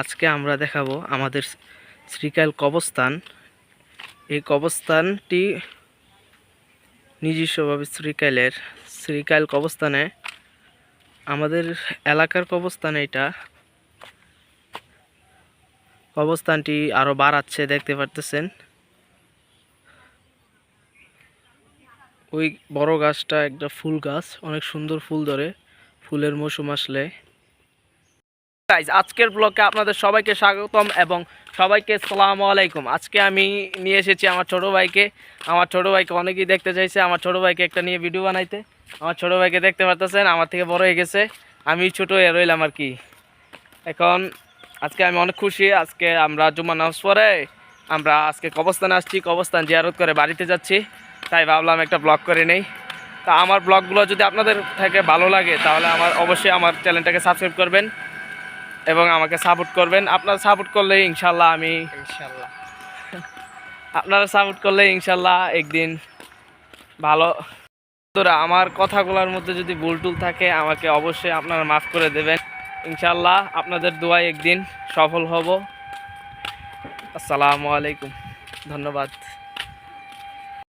আজকে আমরা দেখাবো আমাদের শ্রীকাল কবস্থান। এই কবস্থানটি নিজস্বভাবে শ্রীকালের। শ্রীকাল কবস্থানে আমাদের এলাকার কবস্থান এটা কবস্থানটি আরও বাড়াচ্ছে, দেখতে পারতেছেন। ওই বড় গাছটা একটা ফুল গাছ, অনেক সুন্দর ফুল ধরে। ফুলের মৌসুম আসলে। গাইজ আজকের ব্লগে আপনাদের সবাইকে স্বাগতম এবং সবাইকে সালামু আলাইকুম। আজকে আমি নিয়ে এসেছি আমার ছোট ভাইকে। আমার ছোট ভাইকে অনেকেই দেখতে চাইছে। আমার ছোট ভাইকে একটা নিয়ে ভিডিও বানাইতে। আমার ছোট ভাইকে দেখতে পারতেছেন, আমার থেকে বড় হয়ে গেছে। আমি ছোট হয়ে রইলাম আর কি। এখন আজকে আমি অনেক খুশি। আজকে আমরা জুম্মা নামাজ পরে আমরা আজকে কবস্থানে আসছি। কবস্থান জিয়ারত করে বাড়িতে যাচ্ছি। তাই ভাবলাম একটা ব্লগ করে নেই। তা আমার ব্লগগুলো যদি আপনাদের থেকে ভালো লাগে, তাহলে আমার অবশ্যই আমার চ্যানেলটাকে সাবস্ক্রাইব করবেন। এবং আমাকে সাপোর্ট করবেন। আপনারা সাপোর্ট করলে ইনশাল্লাহ আমি ইনশাল্লাহ। আপনারা সাপোর্ট করলে ইনশাল্লাহ একদিন ভালো। বন্ধুরা আমার কথাগুলোর মধ্যে যদি ভুল টুল থাকে আমাকে অবশ্যই আপনারা মাফ করে দেবেন। ইনশাল্লাহ আপনাদের দোয়ায় একদিন সফল হব। আসসালামু আলাইকুম। ধন্যবাদ।